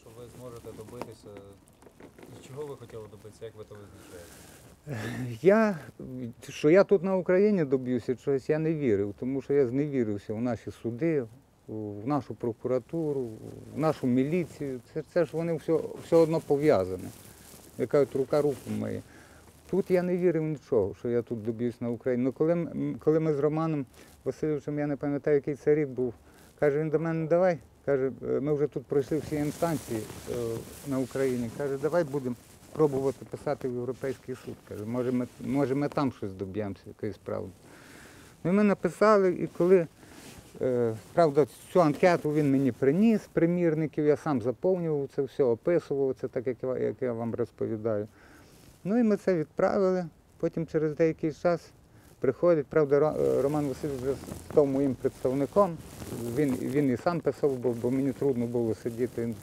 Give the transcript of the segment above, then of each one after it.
що ви зможете добитися. Чого ви хотіли добитися, як ви то визначаєте? Я, що я тут на Україні доб'юся чогось, я не вірив, тому що я зневірився в наші суди, в нашу прокуратуру, в нашу міліцію. Це, це ж вони все, все одно пов'язане. Я кажу, рука руку миє. Тут я не вірив нічого, що я тут доб'юсь на Україні. Ну коли, коли ми з Романом Васильовичем, я не пам'ятаю, який це рік був, каже, він до мене давай. Каже, «Е, ми вже тут пройшли всі інстанції е, на Україні. Каже, давай будемо пробувати писати в Європейський суд. Каже, може ми, може ми там щось доб'ємося, якоїсь правди. Ну, і ми написали, і коли, е, правда, цю анкету він мені приніс, примірників, я сам заповнював це все, описував це так, як я, як я вам розповідаю. Ну і ми це відправили. Потім через деякий час приходить, правда, е, Роман Васильович став моїм представником. Він, він і сам писав, бо, бо мені трудно було сидіти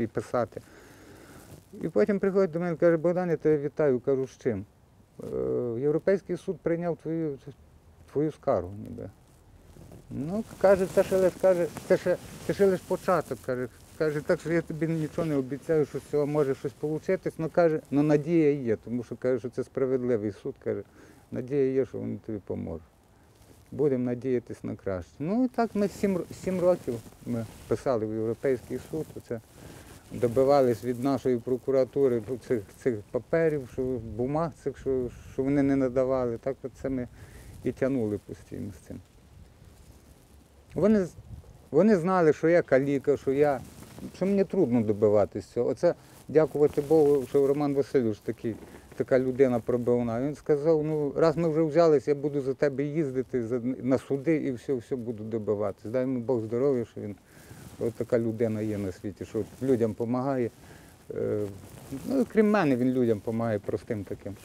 і писати. І потім приходить до мене і каже, Богдан, я тебе вітаю, кажу, з чим? «Е, Європейський суд прийняв твою, твою скаргу ніби. Ну, каже, це ще лиш каже, це ще, це ще лиш початок, каже. Каже, так що я тобі нічого не обіцяю, що з цього може щось вийти. Ну каже, ну надія є, тому що каже, що це справедливий суд, каже, надія є, що вони тобі поможуть. Будемо надіятися на краще. Ну і так ми сім, сім років ми писали в Європейський суд. Це добивались від нашої прокуратури цих, цих паперів, що бумаг цих, що, що вони не надавали. Так це ми і тягнули постійно з цим. Вони, вони знали, що я каліка, що я, що мені трудно добиватися цього. Оце дякувати Богу, що Роман Васильович такий, така людина пробивна. Він сказав, ну раз ми вже взялись, я буду за тебе їздити на суди і все, все буду добиватися. Дай йому Бог здоров'я, що він от така людина є на світі, що людям допомагає. Е, Ну, крім мене, він людям допомагає простим таким.